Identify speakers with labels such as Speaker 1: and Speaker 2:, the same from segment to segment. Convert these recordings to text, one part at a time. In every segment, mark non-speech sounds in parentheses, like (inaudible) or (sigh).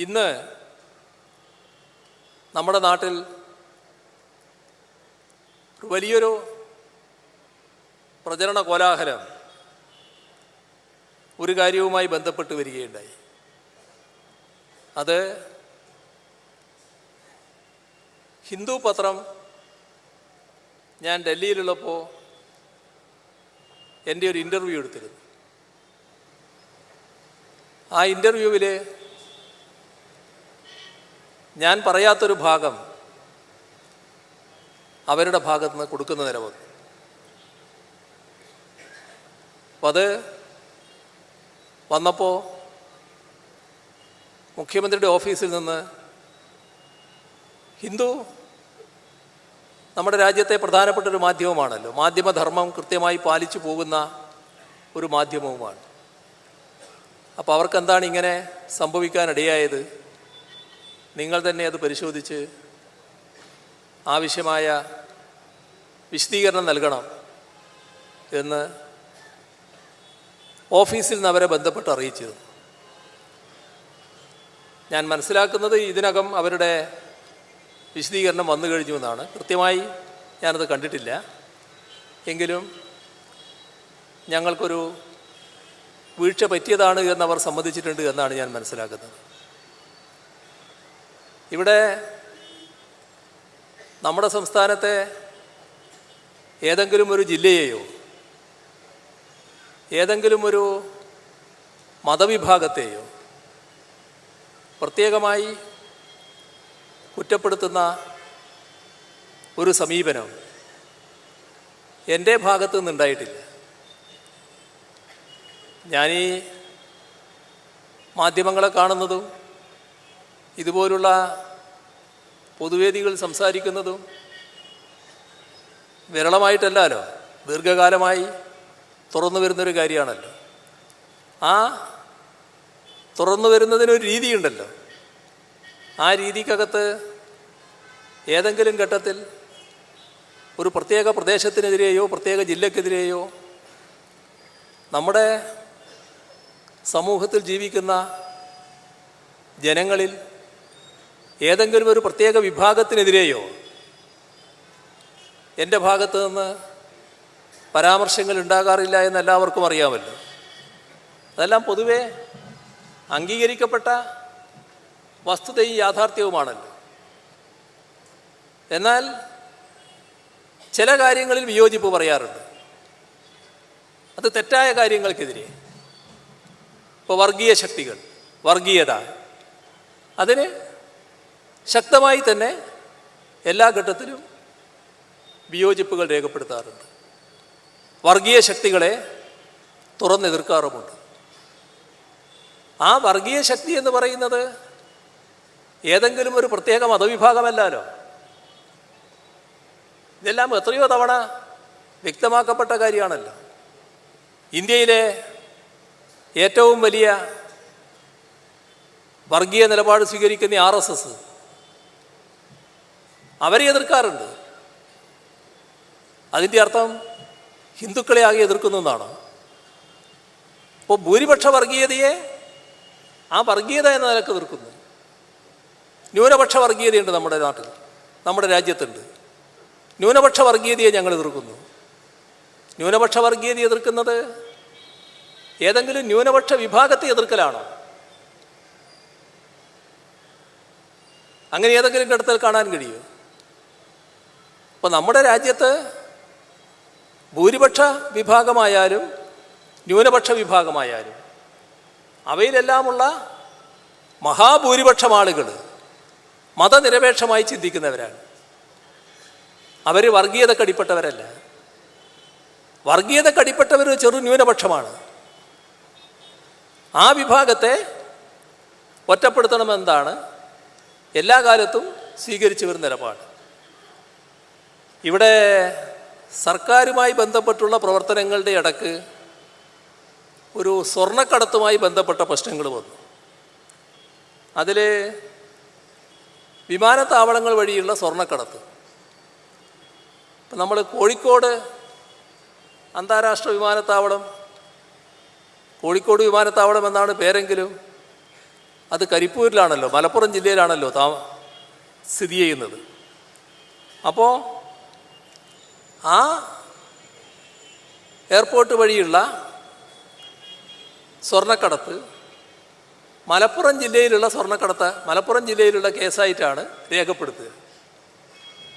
Speaker 1: ഇന്ന് നമ്മുടെ നാട്ടിൽ വലിയൊരു പ്രചരണ കോലാഹലം ഒരു കാര്യവുമായി ബന്ധപ്പെട്ട് വരികയുണ്ടായി. അത് ഹിന്ദു പത്രം ഞാൻ ഡൽഹിയിലുള്ളപ്പോൾ എന്റെ ഒരു ഇന്റർവ്യൂ എടുത്തിരുന്നു. ആ ഇന്റർവ്യൂവിൽ ഞാൻ പറയാത്തൊരു ഭാഗം അവരുടെ ഭാഗത്ത് നിന്ന് കൊടുക്കുന്ന നിരവധി അപ്പം അത് വന്നപ്പോൾ മുഖ്യമന്ത്രിയുടെ ഓഫീസിൽ നിന്ന് ഹിന്ദു നമ്മുടെ രാജ്യത്തെ പ്രധാനപ്പെട്ട ഒരു മാധ്യമമാണല്ലോ. മാധ്യമധർമ്മം കൃത്യമായി പാലിച്ചു പോകുന്ന ഒരു മാധ്യമവുമാണ്. അപ്പോൾ അവർക്കെന്താണ് ഇങ്ങനെ സംഭവിക്കാനിടയായത്? നിങ്ങൾ തന്നെ അത് പരിശോധിച്ച് ആവശ്യമായ വിശദീകരണം നൽകണം എന്ന് ഓഫീസിൽ നിന്ന് അവരെ ബന്ധപ്പെട്ട് അറിയിച്ചിരുന്നു. ഞാൻ മനസ്സിലാക്കുന്നത് ഇതിനകം അവരുടെ വിശദീകരണം വന്നു കഴിഞ്ഞു എന്നാണ്. കൃത്യമായി ഞാനത് കണ്ടിട്ടില്ല. എങ്കിലും ഞങ്ങൾക്കൊരു വീഴ്ച പറ്റിയതാണ് എന്നവർ സമ്മതിച്ചിട്ടുണ്ട് എന്നാണ് ഞാൻ മനസ്സിലാക്കുന്നത്. ഇവിടെ നമ്മുടെ സംസ്ഥാനത്തെ ഏതെങ്കിലും ഒരു ജില്ലയെയോ ഏതെങ്കിലും ഒരു മതവിഭാഗത്തെയോ പ്രത്യേകമായി കുറ്റപ്പെടുത്തുന്ന ഒരു സമീപനം എന്റെ ഭാഗത്തു നിന്നുണ്ടായിട്ടില്ല. ഞാനീ മാധ്യമങ്ങളെ കാണുന്നതും ഇതുപോലുള്ള പൊതുവേദികൾ സംസാരിക്കുന്നതും വിരളമായിട്ടല്ലല്ലോ ദീർഘകാലമായി തുറന്നു വരുന്നൊരു കാര്യമാണല്ലോ. ആ തുറന്നു വരുന്നതിനൊരു രീതിയുണ്ടല്ലോ. ആ രീതിക്കകത്ത് ഏതെങ്കിലും ഘട്ടത്തിൽ ഒരു പ്രത്യേക പ്രദേശത്തിനെതിരെയോ പ്രത്യേക ജില്ലക്കെതിരെയോ നമ്മുടെ സമൂഹത്തിൽ ജീവിക്കുന്ന ജനങ്ങളിൽ ഏതെങ്കിലും ഒരു പ്രത്യേക വിഭാഗത്തിനെതിരെയോ എന്റെ ഭാഗത്ത് നിന്ന് പരാമർശങ്ങൾ ഉണ്ടാകാറില്ല എന്ന് എല്ലാവർക്കും അറിയാമല്ലോ. അതെല്ലാം പൊതുവെ അംഗീകരിക്കപ്പെട്ട വസ്തുതയും യാഥാർത്ഥ്യവുമാണല്ലോ. എന്നാൽ ചില കാര്യങ്ങളിൽ വിയോജിപ്പ് പറയാറുണ്ട്. അത് തെറ്റായ കാര്യങ്ങൾക്കെതിരെ. ഇപ്പോൾ വർഗീയ ശക്തികൾ വർഗീയത അതിന് ശക്തമായി തന്നെ എല്ലാ ഘട്ടത്തിലും വിയോജിപ്പുകൾ രേഖപ്പെടുത്താറുണ്ട്. വർഗീയ ശക്തികളെ തുറന്നെതിർക്കാറുമുണ്ട്. ആ വർഗീയ ശക്തി എന്ന് പറയുന്നത് ഏതെങ്കിലും ഒരു പ്രത്യേക മതവിഭാഗമല്ലല്ലോ. ഇതെല്ലാം എത്രയോ തവണ വ്യക്തമാക്കപ്പെട്ട കാര്യമാണല്ലോ. ഇന്ത്യയിലെ ഏറ്റവും വലിയ വർഗീയ നിലപാട് സ്വീകരിക്കുന്ന ആർ എസ് എസ് അവരെ എതിർക്കാറുണ്ട്. അതിന്റെ അർത്ഥം ഹിന്ദുക്കളെ ആകെ എതിർക്കുന്നു എന്നാണ്. അപ്പോൾ ഭൂരിപക്ഷ വർഗീയതയെ ആ വർഗീയത എന്ന നിലയ്ക്ക് എതിർക്കുന്നു. ന്യൂനപക്ഷ വർഗീയതയുണ്ട് നമ്മുടെ നാട്ടിൽ നമ്മുടെ രാജ്യത്തുണ്ട്. ന്യൂനപക്ഷ വർഗീയതയെ ഞങ്ങൾ എതിർക്കുന്നു. ന്യൂനപക്ഷ വർഗീയത എതിർക്കുന്നത് ഏതെങ്കിലും ന്യൂനപക്ഷ വിഭാഗത്തെ എതിർക്കലാണോ? അങ്ങനെ ഏതെങ്കിലും ഘട്ടത്തിൽ കാണാൻ കഴിയുമോ? അപ്പോൾ നമ്മുടെ രാജ്യത്ത് ഭൂരിപക്ഷ വിഭാഗമായാലും ന്യൂനപക്ഷ വിഭാഗമായാലും അവയിലെല്ലാമുള്ള മഹാഭൂരിപക്ഷം ആളുകൾ മതനിരപേക്ഷമായി ചിന്തിക്കുന്നവരാണ്. അവർ വർഗീയത കടിപ്പെട്ടവരല്ല വർഗീയത വർഗീയതക്കടിപ്പെട്ടവർ ചെറു ന്യൂനപക്ഷമാണ്. ആ വിഭാഗത്തെ ഒറ്റപ്പെടുത്തണമെന്നാണ് എല്ലാ കാലത്തും സ്വീകരിച്ചു വരുന്ന നിലപാട്. ഇവിടെ സർക്കാരുമായി ബന്ധപ്പെട്ടുള്ള പ്രവർത്തനങ്ങളുടെ ഇടയ്ക്ക് ഒരു സ്വർണക്കടത്തുമായി ബന്ധപ്പെട്ട പ്രശ്നങ്ങൾ വന്നു. അതിൽ വിമാനത്താവളങ്ങൾ വഴിയുള്ള സ്വർണക്കടത്ത്. നമ്മൾ കോഴിക്കോട് അന്താരാഷ്ട്ര വിമാനത്താവളം കോഴിക്കോട് വിമാനത്താവളം എന്നാണ് പേരെങ്കിലും അത് കരിപ്പൂരിലാണല്ലോ മലപ്പുറം ജില്ലയിലാണല്ലോ താ സ്ഥിതി ചെയ്യുന്നത്. അപ്പോൾ ആ എയർപോർട്ട് വഴിയുള്ള സ്വർണക്കടത്ത് മലപ്പുറം ജില്ലയിലുള്ള സ്വർണക്കടത്ത് മലപ്പുറം ജില്ലയിലുള്ള കേസായിട്ടാണ് രേഖപ്പെടുത്തുക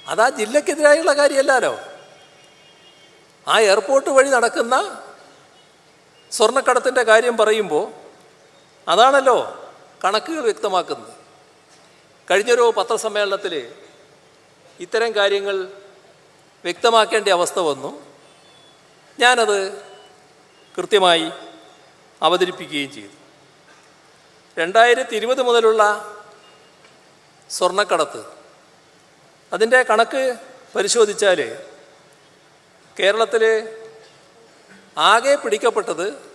Speaker 1: അത് ആ ജില്ലക്കെതിരായുള്ള കാര്യമല്ലല്ലോ. ആ എയർപോർട്ട് വഴി നടക്കുന്ന സ്വർണക്കടത്തിന്റെ കാര്യം പറയുമ്പോൾ അതാണല്ലോ കണക്കുകൾ വ്യക്തമാക്കുന്നത്. കഴിഞ്ഞൊരു പത്രസമ്മേളനത്തിൽ ഇത്തരം കാര്യങ്ങൾ വ്യക്തമാക്കേണ്ട അവസ്ഥ വന്നു. ഞാനത് കൃത്യമായി അവതരിപ്പിക്കുകയും ചെയ്തു. രണ്ടായിരത്തി ഇരുപത് മുതലുള്ള സ്വർണക്കടത്ത് അതിന്റെ കണക്ക് പരിശോധിച്ചാൽ കേരളത്തിൽ ആകെ പിടിക്കപ്പെട്ടത്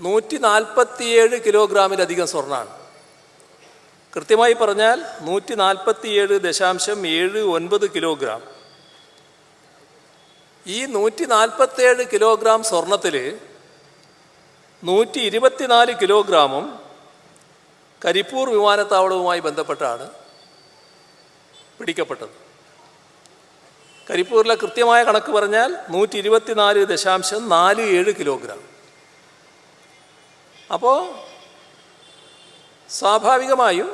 Speaker 1: നൂറ്റി നാൽപ്പത്തിയേഴ് കിലോഗ്രാമിലധികം സ്വർണമാണ് കൃത്യമായി പറഞ്ഞാൽ നൂറ്റി നാൽപ്പത്തിയേഴ് ദശാംശം ഏഴ് ഒൻപത് കിലോഗ്രാം. ഈ നൂറ്റി നാൽപ്പത്തേഴ് കിലോഗ്രാം സ്വർണത്തിൽ നൂറ്റി ഇരുപത്തിനാല് കിലോഗ്രാമും കരിപ്പൂർ വിമാനത്താവളവുമായി ബന്ധപ്പെട്ടാണ് പിടിക്കപ്പെട്ടത്. കരിപ്പൂരിലെ കൃത്യമായ കണക്ക് പറഞ്ഞാൽ നൂറ്റി ഇരുപത്തിനാല് ദശാംശം നാല് ഏഴ് കിലോഗ്രാം. അപ്പോൾ സ്വാഭാവികമായും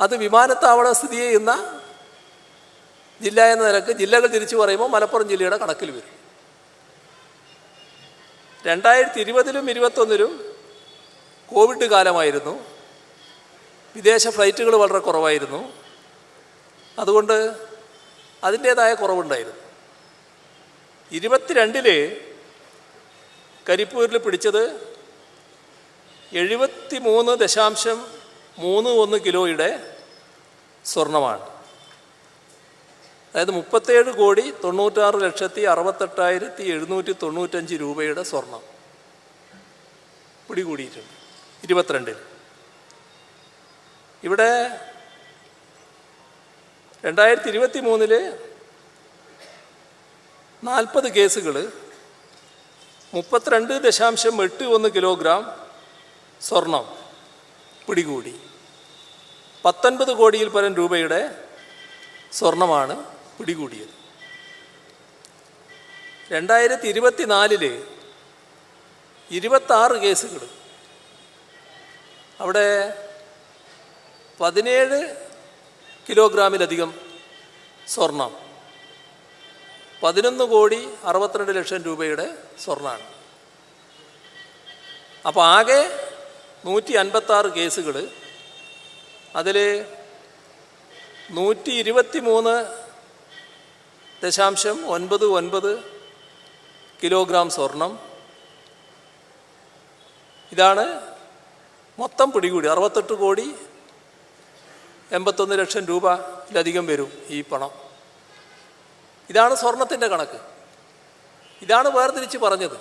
Speaker 1: അത് വിമാനത്താവളം സ്ഥിതി ചെയ്യുന്ന ജില്ല എന്ന നിലയ്ക്ക് ജില്ലകൾ തിരിച്ചു പറയുമ്പോൾ മലപ്പുറം ജില്ലയുടെ കണക്കിൽ വരും. രണ്ടായിരത്തി ഇരുപതിലും ഇരുപത്തൊന്നിലും കോവിഡ് കാലമായിരുന്നു. വിദേശ ഫ്ലൈറ്റുകൾ വളരെ കുറവായിരുന്നു. അതുകൊണ്ട് അതിന്റേതായ കുറവുണ്ടായിരുന്നു. ഇരുപത്തിരണ്ടിൽ കരിപ്പൂരിൽ പിടിച്ചത് എഴുപത്തി മൂന്ന് ദശാംശം മൂന്ന് ഒന്ന് കിലോയുടെ സ്വർണമാണ്. അതായത് മുപ്പത്തേഴ് കോടി തൊണ്ണൂറ്റാറ് ലക്ഷത്തി അറുപത്തെട്ടായിരത്തി എഴുന്നൂറ്റി തൊണ്ണൂറ്റഞ്ച് രൂപയുടെ സ്വർണം പിടികൂടിയിട്ടുണ്ട്. ഇരുപത്തിരണ്ടിൽ. ഇവിടെ രണ്ടായിരത്തി ഇരുപത്തി മൂന്നിൽ നാൽപ്പത് കേസുകൾ മുപ്പത്തിരണ്ട് ദശാംശം എട്ട് ഒന്ന് കിലോഗ്രാം സ്വർണം പിടികൂടി. പത്തൊൻപത് കോടിയിൽ പരം രൂപയുടെ സ്വർണമാണ് പിടികൂടിയത്. രണ്ടായിരത്തി ഇരുപത്തിനാലിൽ ഇരുപത്താറ് കേസുകൾ അവിടെ പതിനേഴ് കിലോഗ്രാമിലധികം സ്വർണം. പതിനൊന്ന് കോടി അറുപത്തിരണ്ട് ലക്ഷം രൂപയുടെ സ്വർണമാണ് അപ്പോൾ ആകെ നൂറ്റി അൻപത്താറ് കേസുകൾ അതിൽ നൂറ്റി ഇരുപത്തി മൂന്ന് ദശാംശം ഒൻപത് ഒൻപത് കിലോഗ്രാം സ്വർണം. ഇതാണ് മൊത്തം പിടികൂടി അറുപത്തെട്ട് കോടി എൺപത്തൊന്ന് ലക്ഷം രൂപയിലധികം വരും ഈ പണം. ഇതാണ് സ്വർണത്തിന്റെ കണക്ക്. ഇതാണ് വേർതിരിച്ച് പറഞ്ഞത്.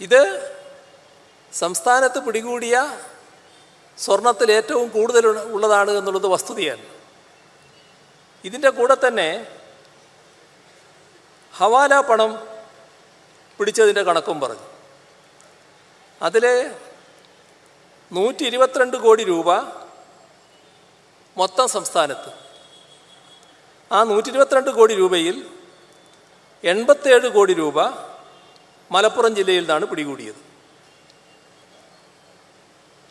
Speaker 1: ഇത് സംസ്ഥാനത്ത് പിടികൂടിയ സ്വർണത്തിൽ ഏറ്റവും കൂടുതൽ ഉള്ളതാണ് എന്നുള്ളത് വസ്തുതയാണ് ഇതിന്റെ കൂടെ തന്നെ ഹവാല പണം പിടിച്ചതിന്റെ കണക്കും പറഞ്ഞു. അതിൽ നൂറ്റി ഇരുപത്തിരണ്ട് കോടി രൂപ മൊത്തം സംസ്ഥാനത്ത്. ആ നൂറ്റി ഇരുപത്തിരണ്ട് കോടി രൂപയിൽ എൺപത്തേഴ് കോടി രൂപ മലപ്പുറം ജില്ലയിൽ നിന്നാണ് പിടികൂടിയത്.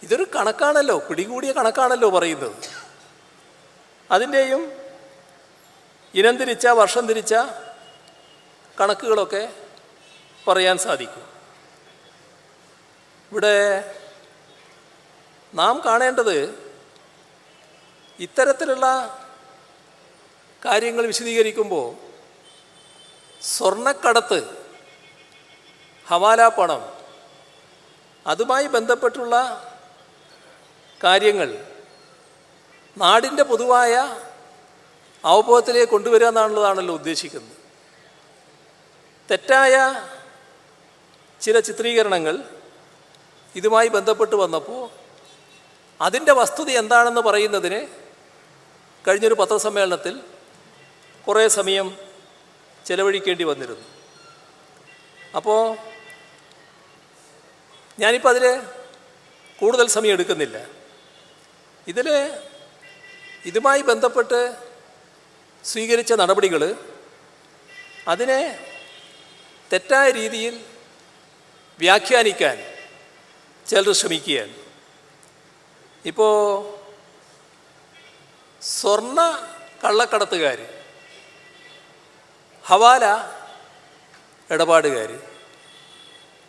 Speaker 1: ഇതൊരു കണക്കാണല്ലോ പിടികൂടിയ കണക്കാണല്ലോ പറയുന്നത്. അതിന്റെയും ഇനം തിരിച്ച വർഷം തിരിച്ച കണക്കുകളൊക്കെ പറയാൻ സാധിക്കും. ഇവിടെ നാം കാണേണ്ടത് ഇത്തരത്തിലുള്ള കാര്യങ്ങൾ വിശദീകരിക്കുമ്പോൾ സ്വർണക്കടത്ത് ഹവാല പണം അതുമായി ബന്ധപ്പെട്ടുള്ള കാര്യങ്ങൾ നാടിന്റെ പൊതുവായ അവബോധത്തിലേക്ക് കൊണ്ടുവരിക എന്നുള്ളതാണല്ലോ ഉദ്ദേശിക്കുന്നത്. തെറ്റായ ചില ചിത്രീകരണങ്ങൾ ഇതുമായി ബന്ധപ്പെട്ട് വന്നപ്പോൾ അതിന്റെ വസ്തുത എന്താണെന്ന് പറയുന്നതിന് കഴിഞ്ഞൊരു പത്രസമ്മേളനത്തിൽ കുറേ സമയം ചെലവഴിക്കേണ്ടി വന്നിരുന്നു. അപ്പോൾ ഞാനിപ്പോൾ അതിൽ കൂടുതൽ സമയം എടുക്കുന്നില്ല. ഇതിൽ ഇതുമായി ബന്ധപ്പെട്ട് സ്വീകരിച്ച നടപടികൾ അതിനെ തെറ്റായ രീതിയിൽ വ്യാഖ്യാനിക്കാൻ ചിലർ ശ്രമിക്കുകയാണ്. ഇപ്പോൾ സ്വർണ കള്ളക്കടത്തുകാർ ഹവാല ഇടപാടുകാർ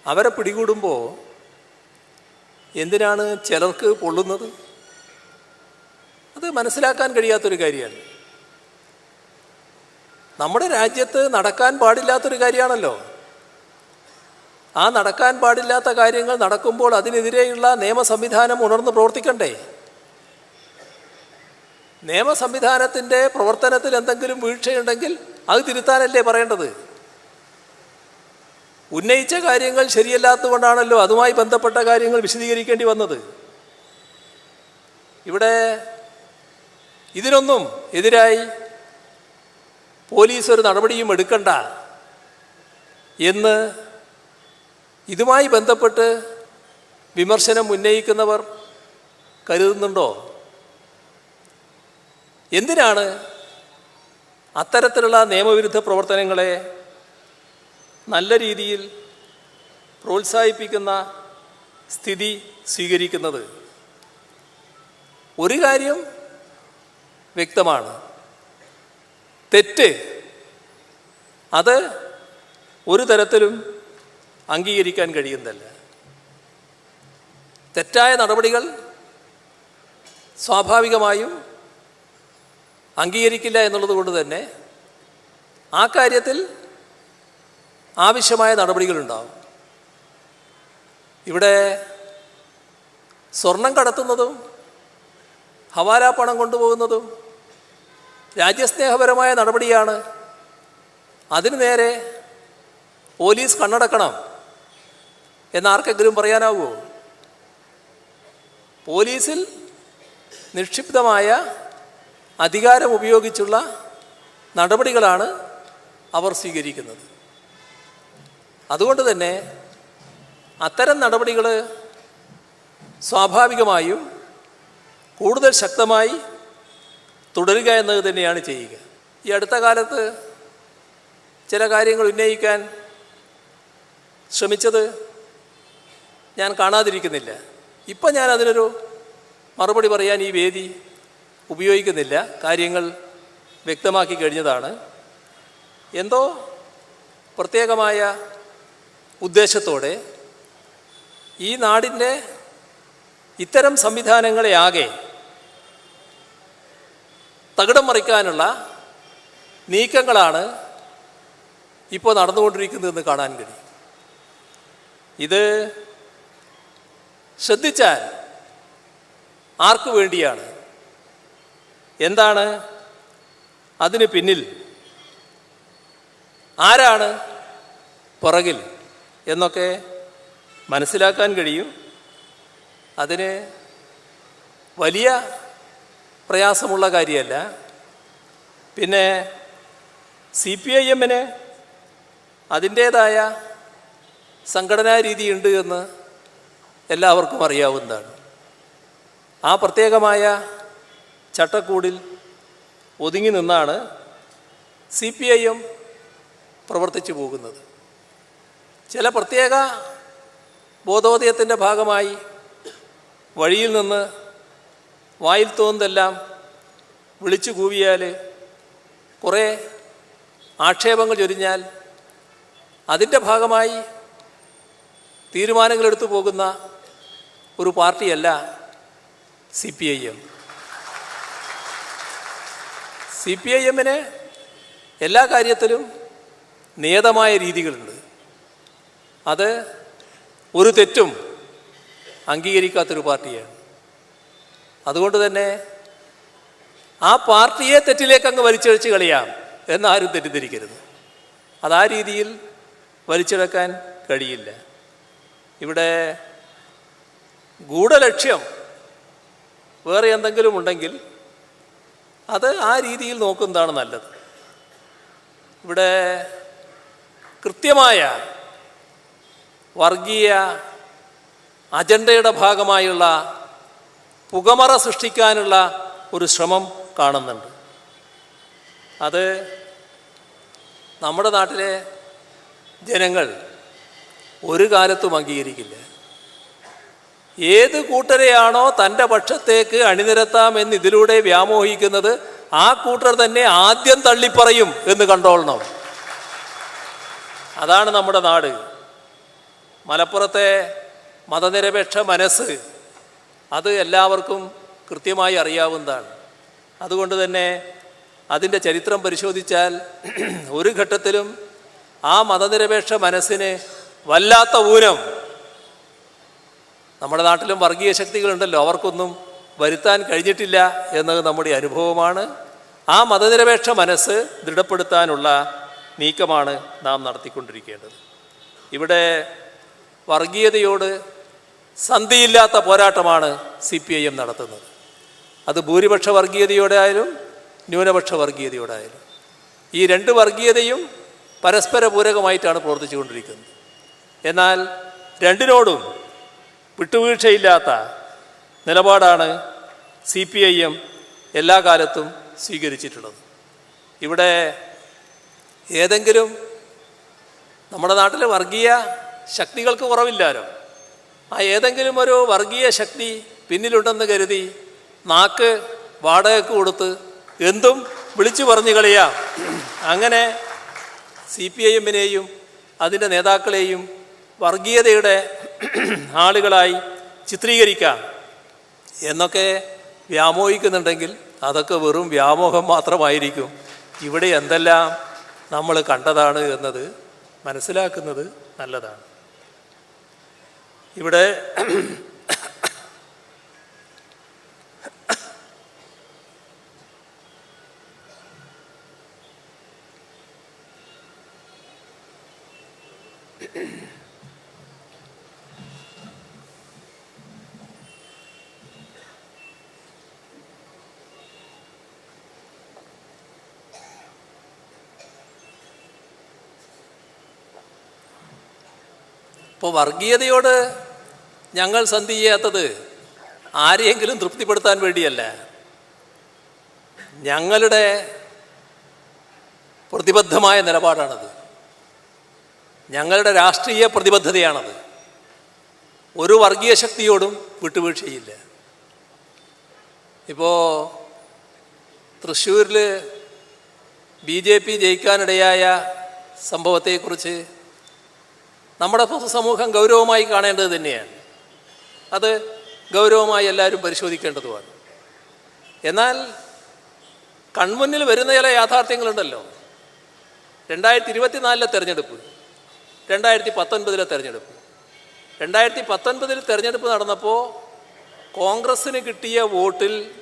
Speaker 1: അവരെ പിടികൂടുമ്പോൾ എന്തിനാണ് ചിലർക്ക് പൊള്ളുന്നത്? അത് മനസ്സിലാക്കാൻ കഴിയാത്തൊരു കാര്യമാണ്. നമ്മുടെ രാജ്യത്ത് നടക്കാൻ പാടില്ലാത്തൊരു കാര്യമാണല്ലോ. ആ നടക്കാൻ പാടില്ലാത്ത കാര്യങ്ങൾ നടക്കുമ്പോൾ അതിനെതിരെയുള്ള നിയമ സംവിധാനം ഉണർന്ന് പ്രവർത്തിക്കണ്ടേ? നിയമ സംവിധാനത്തിന്റെ പ്രവർത്തനത്തിൽ എന്തെങ്കിലും വീഴ്ചയുണ്ടെങ്കിൽ അത് തിരുത്താനല്ലേ പറയേണ്ടത്? ഉന്നയിച്ച കാര്യങ്ങൾ ശരിയല്ലാത്തതുകൊണ്ടാണല്ലോ അതുമായി ബന്ധപ്പെട്ട കാര്യങ്ങൾ വിശദീകരിക്കേണ്ടി വന്നത്. ഇവിടെ ഇതിനൊന്നും എതിരായി പോലീസ് ഒരു നടപടിയും എടുക്കണ്ട എന്ന് ഇതുമായി ബന്ധപ്പെട്ട് വിമർശനം ഉന്നയിക്കുന്നവർ കരുതുന്നുണ്ടോ? എന്തിനാണ് അത്തരത്തിലുള്ള നിയമവിരുദ്ധ പ്രവർത്തനങ്ങളെ നല്ല രീതിയിൽ പ്രോത്സാഹിപ്പിക്കുന്ന സ്ഥിതി സ്വീകരിക്കുന്നത്? ഒരു കാര്യം വ്യക്തമാണ്. തെറ്റ്. അത് ഒരു തരത്തിലും അംഗീകരിക്കാൻ കഴിയുന്നതല്ല. തെറ്റായ നടപടികൾ സ്വാഭാവികമായും അംഗീകരിക്കില്ല എന്നുള്ളത് കൊണ്ട് തന്നെ ആ കാര്യത്തിൽ ആവശ്യമായ നടപടികളുണ്ടാവും ഇവിടെ സ്വർണം കടത്തുന്നതും ഹവാല പണം കൊണ്ടുപോകുന്നതും രാജ്യസ്നേഹപരമായ നടപടിയാണ്. അതിനു നേരെ പോലീസ് കണ്ണടക്കണം എന്നാർക്കെങ്കിലും പറയാനാവുമോ പോലീസിൽ നിക്ഷിപ്തമായ അധികാരം ഉപയോഗിച്ചുള്ള നടപടികളാണ് അവർ സ്വീകരിക്കുന്നത്. അതുകൊണ്ട് തന്നെ അത്തരം നടപടികൾ സ്വാഭാവികമായും കൂടുതൽ ശക്തമായി തുടരുക എന്നത് തന്നെയാണ് ചെയ്യുക. ഈ അടുത്ത കാലത്ത് ചില കാര്യങ്ങൾ ഉന്നയിക്കാൻ ശ്രമിച്ചത് ഞാൻ കാണാതിരിക്കുന്നില്ല. ഇപ്പം ഞാൻ അതിനൊരു മറുപടി പറയാൻ ഈ വേദി ഉപയോഗിക്കുന്നില്ല. കാര്യങ്ങൾ വ്യക്തമാക്കി കഴിഞ്ഞതാണ്. എന്തോ പ്രത്യേകമായ ഉദ്ദേശത്തോടെ ഈ നാടിന്റെ ഇത്തരം സംവിധാനങ്ങളെ ആകെ തകിടം മറിക്കാനുള്ള നീക്കങ്ങളാണ് ഇപ്പോൾ നടന്നുകൊണ്ടിരിക്കുന്നതെന്ന് കാണാൻ കഴിയും. ഇത് ശ്രദ്ധിച്ചാൽ ആർക്കു വേണ്ടിയാണ്? എന്താണ് അതിന് പിന്നിൽ? ആരാണ് പുറകിൽ എന്നൊക്കെ മനസ്സിലാക്കാൻ കഴിയും. അതിന് വലിയ പ്രയാസമുള്ള കാര്യമല്ല. പിന്നെ സി പി ഐ എമ്മിന് അതിന്റേതായ സംഘടനാ രീതിയുണ്ട് എന്ന് എല്ലാവർക്കും അറിയാവുന്നതാണ്. ആ പ്രത്യേകമായ ചട്ടക്കൂടിൽ ഒതുങ്ങി നിന്നാണ് സി പി ഐ എം പ്രവർത്തിച്ചു പോകുന്നത്. ചില പ്രത്യേക ബോധോദയത്തിന്റെ ഭാഗമായി വഴിയിൽ നിന്ന് വായിൽ തോന്നുന്നതെല്ലാം വിളിച്ചു കൂവിയാൽ കുറേ ആക്ഷേപങ്ങൾ ചൊരിഞ്ഞാൽ അതിന്റെ ഭാഗമായി തീരുമാനങ്ങളെടുത്തു പോകുന്ന ഒരു പാർട്ടിയല്ല C P I M. C P I എമ്മിന് എല്ലാ കാര്യത്തിലും നിയതമായ രീതികളുണ്ട്. അത് ഒരു തെറ്റും അംഗീകരിക്കാത്തൊരു പാർട്ടിയാണ്. അതുകൊണ്ട് തന്നെ ആ പാർട്ടിയെ തെറ്റിലേക്ക് അങ്ങ് വലിച്ചഴിച്ച് കളിയാം എന്നാരും തെറ്റിദ്ധരിക്കരുത്. അത് ആ രീതിയിൽ വലിച്ചെടുക്കാൻ കഴിയില്ല. ഇവിടെ ഗൂഢലക്ഷ്യം വേറെ എന്തെങ്കിലും ഉണ്ടെങ്കിൽ അത് ആ രീതിയിൽ നോക്കുന്നതാണ് നല്ലത്. ഇവിടെ കൃത്യമായ വർഗീയ അജണ്ടയുടെ ഭാഗമായുള്ള പുകമറ സൃഷ്ടിക്കാനുള്ള ഒരു ശ്രമം കാണുന്നുണ്ട്. അത് നമ്മുടെ നാട്ടിലെ ജനങ്ങൾ ഒരു കാലത്തും അംഗീകരിക്കില്ല. ഏത് കൂട്ടരെയാണോ തന്റെ പക്ഷത്തേക്ക് അണിനിരത്താമെന്ന് ഇതിലൂടെ വ്യാമോഹിക്കുന്നത് ആ കൂട്ടർ തന്നെ ആദ്യം തള്ളിപ്പറയും എന്ന് കണ്ടോളണം. അതാണ് നമ്മുടെ നാട്. മലപ്പുറത്തെ മതനിരപേക്ഷ മനസ്സ് അത് എല്ലാവർക്കും കൃത്യമായി അറിയാവുന്നതാണ്. അതുകൊണ്ട് തന്നെ അതിന്റെ ചരിത്രം പരിശോധിച്ചാൽ (clears throat) ഒരു ഘട്ടത്തിലും ആ മതനിരപേക്ഷ മനസ്സിന് വല്ലാത്ത ഊനം നമ്മുടെ നാട്ടിലും വർഗീയ ശക്തികളുണ്ടല്ലോ അവർക്കൊന്നും വരുത്താൻ കഴിഞ്ഞിട്ടില്ല എന്നത് നമ്മുടെ അനുഭവമാണ്. ആ മതനിരപേക്ഷ മനസ്സ് ദൃഢപ്പെടുത്താനുള്ള നീക്കമാണ് നാം നടത്തിക്കൊണ്ടിരിക്കേണ്ടത്. ഇവിടെ വർഗീയതയോട് സന്ധിയില്ലാത്ത പോരാട്ടമാണ് സി പി ഐ എം നടത്തുന്നത്. അത് ഭൂരിപക്ഷ വർഗീയതയോടെ ആയാലും ന്യൂനപക്ഷ വർഗീയതയോടെ ആയാലും. ഈ രണ്ട് വർഗീയതയും പരസ്പര പൂരകമായിട്ടാണ് പ്രവർത്തിച്ചുകൊണ്ടിരിക്കുന്നത്. എന്നാൽ രണ്ടിനോടും വിട്ടുവീഴ്ചയില്ലാത്ത നിലപാടാണ് സി പി ഐ എം എല്ലാ കാലത്തും സ്വീകരിച്ചിട്ടുള്ളത്. ഇവിടെ ഏതെങ്കിലും നമ്മുടെ നാട്ടിലെ വർഗീയ ശക്തികൾക്ക് കുറവില്ലാലോ? ആ ഏതെങ്കിലും ഒരു വർഗീയ ശക്തി പിന്നിലുണ്ടെന്ന് കരുതി നാക്ക് വാടകയ്ക്ക് കൊടുത്ത് എന്തും വിളിച്ചു പറഞ്ഞു കളിയാം. അങ്ങനെ സി പി ഐ എമ്മിനെയും അതിന്റെ നേതാക്കളെയും വർഗീയതയുടെ ആളുകളായി ചിത്രീകരിക്കാം. എന്നൊക്കെ വ്യാമോഹിക്കുന്നുണ്ടെങ്കിൽ അതൊക്കെ വെറും വ്യാമോഹം മാത്രമായിരിക്കും. ഇവിടെ എന്തെല്ലാം നമ്മൾ കണ്ടതാണ് എന്നത് മനസ്സിലാക്കുന്നത് നല്ലതാണ്. ഇവിടെ ഇപ്പോൾ വർഗീയതയോട് ഞങ്ങൾ സന്ധി ചെയ്യാത്തത് ആരെയെങ്കിലും തൃപ്തിപ്പെടുത്താൻ വേണ്ടിയല്ല. ഞങ്ങളുടെ പ്രതിബദ്ധമായ നിലപാടാണത്. ഞങ്ങളുടെ രാഷ്ട്രീയ പ്രതിബദ്ധതയാണത്. ഒരു വർഗീയ ശക്തിയോടും വിട്ടുവീഴ്ചയില്ല. ഇപ്പോൾ തൃശ്ശൂരിൽ ബി ജെ പി ജയിക്കാനിടയായ സംഭവത്തെക്കുറിച്ച് നമ്മുടെ പൊതുസമൂഹം ഗൗരവമായി കാണേണ്ടത് തന്നെയാണ്. അത് ഗൗരവമായി എല്ലാവരും പരിശോധിക്കേണ്ടതുമാണ്. എന്നാൽ കൺമുന്നിൽ വരുന്ന ചില യാഥാർത്ഥ്യങ്ങളുണ്ടല്ലോ. രണ്ടായിരത്തി ഇരുപത്തിനാലിലെ തെരഞ്ഞെടുപ്പ് രണ്ടായിരത്തി പത്തൊൻപതിലെ തെരഞ്ഞെടുപ്പ്. രണ്ടായിരത്തി പത്തൊൻപതിൽ തെരഞ്ഞെടുപ്പ് നടന്നപ്പോൾ കോൺഗ്രസ്സിന് കിട്ടിയ വോട്ടിൽ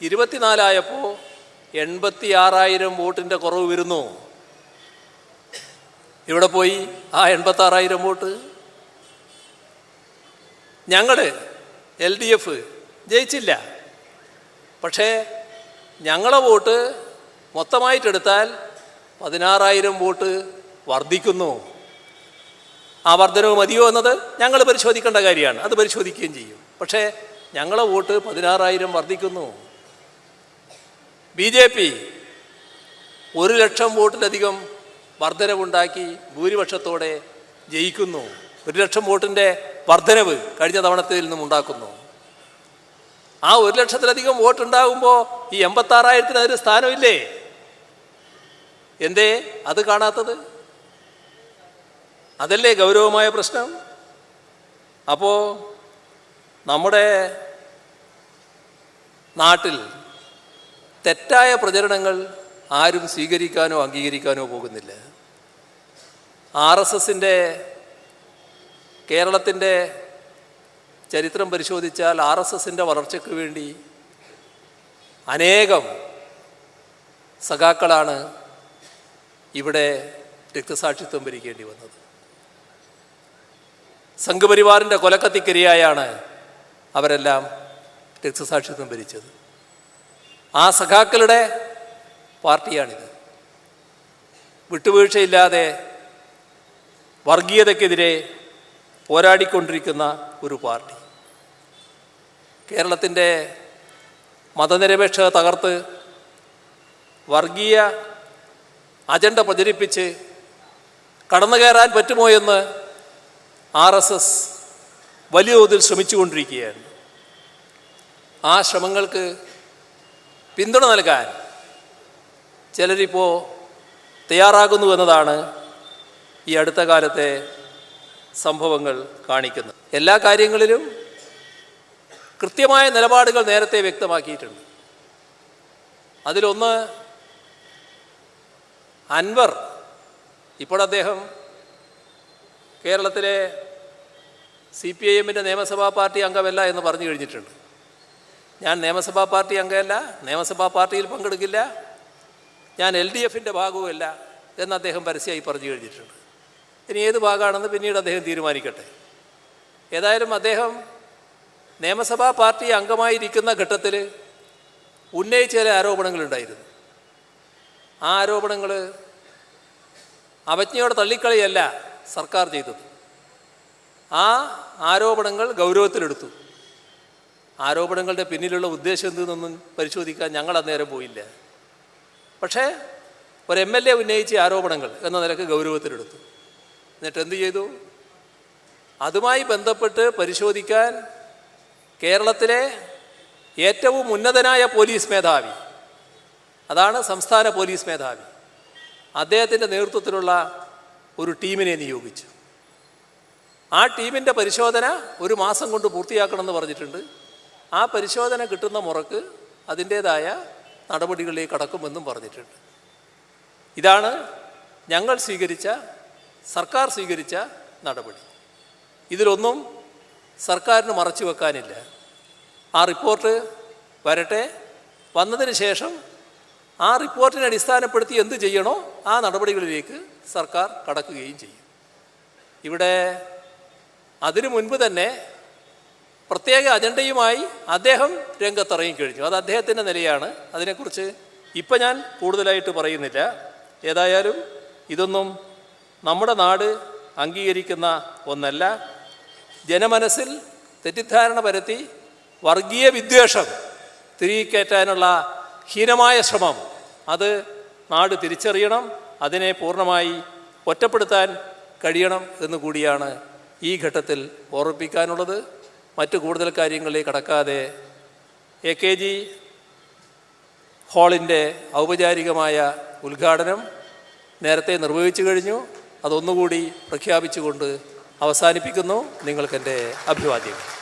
Speaker 1: ഇരുപത്തിനാലായപ്പോൾ എൺപത്തി ആറായിരം വോട്ടിന്റെ കുറവ് വരുന്നു. ഇവിടെ പോയി ആ എൺപത്താറായിരം വോട്ട് ഞങ്ങൾ എൽ ഡി എഫ് ജയിച്ചില്ല. പക്ഷേ ഞങ്ങളെ വോട്ട് മൊത്തമായിട്ടെടുത്താൽ പതിനാറായിരം വോട്ട് വർദ്ധിക്കുന്നു. ആ വർധനവ് മതിയോ എന്നത് ഞങ്ങൾ പരിശോധിക്കേണ്ട കാര്യമാണ്. അത് പരിശോധിക്കുകയും ചെയ്യും. പക്ഷേ ഞങ്ങളെ വോട്ട് പതിനാറായിരം വർദ്ധിക്കുന്നു. ബി ജെ പി ഒരു ലക്ഷം വോട്ടിലധികം വർധനവുണ്ടാക്കി ഭൂരിപക്ഷത്തോടെ ജയിക്കുന്നു. ഒരു ലക്ഷം വോട്ടിന്റെ വർധനവ് കഴിഞ്ഞ തവണത്തിൽ നിന്നും ഉണ്ടാക്കുന്നു. ആ ഒരു ലക്ഷത്തിലധികം വോട്ട് ഉണ്ടാകുമ്പോൾ ഈ എൺപത്താറായിരത്തിന് അതിന് സ്ഥാനമില്ലേ? എന്തേ? അത് കാണാത്തത്? അതല്ലേ ഗൗരവമായ പ്രശ്നം? അപ്പോൾ നമ്മുടെ നാട്ടിൽ തെറ്റായ പ്രചരണങ്ങൾ ആരും സ്വീകരിക്കാനോ അംഗീകരിക്കാനോ പോകുന്നില്ല. ആർ എസ് എസിന്റെ കേരളത്തിന്റെ ചരിത്രം പരിശോധിച്ചാൽ ആർ എസ് എസിന്റെ വളർച്ചയ്ക്ക് വേണ്ടി അനേകം സഖാക്കളാണ് ഇവിടെ രക്തസാക്ഷിത്വം ഭരിക്കേണ്ടി വന്നത്. സംഘപരിവാറിന്റെ കൊലക്കത്തിക്കരിയായാണ് അവരെല്ലാം രക്തസാക്ഷിത്വം ഭരിച്ചത് ആ സഖാക്കളുടെ പാർട്ടിയാണിത്. വിട്ടുവീഴ്ചയില്ലാതെ വർഗീയതയ്ക്കെതിരെ പോരാടിക്കൊണ്ടിരിക്കുന്ന ഒരു പാർട്ടി. കേരളത്തിന്റെ മതനിരപേക്ഷത തകർത്ത് വർഗീയ അജണ്ട പ്രചരിപ്പിച്ച് കടന്നു കയറാൻ പറ്റുമോ എന്ന് ആർ എസ് എസ് വലിയ തോതിൽ ശ്രമിച്ചുകൊണ്ടിരിക്കുകയാണ്. ആ ശ്രമങ്ങൾക്ക് പിന്തുണ നൽകാൻ ചിലരിപ്പോൾ തയ്യാറാകുന്നു എന്നതാണ് ഈ അടുത്ത കാലത്തെ സംഭവങ്ങൾ കാണിക്കുന്നത് എല്ലാ കാര്യങ്ങളിലും കൃത്യമായ നിലപാടുകൾ നേരത്തെ വ്യക്തമാക്കിയിട്ടുണ്ട്. അതിലൊന്ന് അൻവർ ഇപ്പോൾ അദ്ദേഹം കേരളത്തിലെ സി പി ഐ എമ്മിന്റെ നിയമസഭാ പാർട്ടി അംഗമല്ല എന്ന് പറഞ്ഞു കഴിഞ്ഞിട്ടുണ്ട്. ഞാൻ നിയമസഭാ പാർട്ടി അംഗമല്ല നിയമസഭാ പാർട്ടിയിൽ പങ്കെടുക്കില്ല ഞാൻ എൽ ഡി എഫിന്റെ ഭാഗവുമല്ല എന്ന് അദ്ദേഹം പരസ്യമായി പറഞ്ഞു കഴിഞ്ഞിട്ടുണ്ട്. ഇനി ഏത് ഭാഗമാണെന്ന് പിന്നീട് അദ്ദേഹം തീരുമാനിക്കട്ടെ. ഏതായാലും അദ്ദേഹം നിയമസഭാ പാർട്ടി അംഗമായിരിക്കുന്ന ഘട്ടത്തിൽ ഉന്നയിച്ച ചില ആരോപണങ്ങളുണ്ടായിരുന്നു. ആ ആരോപണങ്ങൾ അവജ്ഞയോടെ തള്ളിക്കളിയല്ല സർക്കാർ ചെയ്തത്. ആ ആരോപണങ്ങൾ ഗൗരവത്തിലെടുത്തു. ആരോപണങ്ങളുടെ പിന്നിലുള്ള ഉദ്ദേശം എന്തെന്നൊന്നും പരിശോധിക്കാൻ ഞങ്ങൾ അന്നേരം പോയില്ല. പക്ഷേ ഒരു എം എൽ എ ഉന്നയിച്ച ആരോപണങ്ങൾ എന്ന നിലയ്ക്ക് ഗൗരവത്തിലെടുത്തു. എന്നിട്ട് എന്ത് ചെയ്തു? അതുമായി ബന്ധപ്പെട്ട് പരിശോധിക്കാൻ കേരളത്തിലെ ഏറ്റവും ഉന്നതനായ പോലീസ് മേധാവി അതാണ് സംസ്ഥാന പോലീസ് മേധാവി അദ്ദേഹത്തിന്റെ നേതൃത്വത്തിലുള്ള ഒരു ടീമിനെ നിയോഗിച്ചു. ആ ടീമിന്റെ പരിശോധന ഒരു മാസം കൊണ്ട് പൂർത്തിയാക്കണമെന്ന് പറഞ്ഞിട്ടുണ്ട്. ആ പരിശോധന കിട്ടുന്ന മുറക്ക് അതിന്റേതായ നടപടികളിലേക്ക് കടക്കുമെന്നും പറഞ്ഞിട്ടുണ്ട്. ഇതാണ് ഞങ്ങൾ സ്വീകരിച്ച സർക്കാർ സ്വീകരിച്ച നടപടി. ഇതിലൊന്നും സർക്കാരിന് മറച്ചു വെക്കാനില്ല. ആ റിപ്പോർട്ട് വരട്ടെ. വന്നതിന് ശേഷം ആ റിപ്പോർട്ടിനെ അടിസ്ഥാനപ്പെടുത്തി എന്ത് ചെയ്യണോ ആ നടപടികളിലേക്ക് സർക്കാർ കടക്കുകയും ചെയ്യും. ഇവിടെ അതിനു മുൻപ് തന്നെ പ്രത്യേക അജണ്ടയുമായി അദ്ദേഹം രംഗത്തിറങ്ങി കഴിഞ്ഞു. അത് അദ്ദേഹത്തിന്റെ നിലയാണ്. അതിനെക്കുറിച്ച് ഇപ്പം ഞാൻ കൂടുതലായിട്ട് പറയുന്നില്ല. ഏതായാലും ഇതൊന്നും നമ്മുടെ നാട് അംഗീകരിക്കുന്ന ഒന്നല്ല. ജനമനസ്സിൽ തെറ്റിദ്ധാരണ പരത്തി വർഗീയ വിദ്വേഷം തിരികെ കയറ്റാനുള്ള ഹീനമായ ശ്രമം. അത് നാട് തിരിച്ചറിയണം അതിനെ പൂർണമായി ഒറ്റപ്പെടുത്താൻ കഴിയണം എന്ന് കൂടിയാണ് ഈ ഘട്ടത്തിൽ ഓർമ്മിപ്പിക്കാനുള്ളത്. മറ്റു കൂടുതൽ കാര്യങ്ങളിലേക്ക് കടക്കാതെ എ കെ ജി ഹാളിന്റെ ഔപചാരികമായ ഉദ്ഘാടനം നേരത്തെ നിർവഹിച്ചു കഴിഞ്ഞു. അതൊന്നുകൂടി പ്രഖ്യാപിച്ചുകൊണ്ട് അവസാനിപ്പിക്കുന്നു. നിങ്ങൾക്കെന്റെ അഭിവാദ്യങ്ങൾ.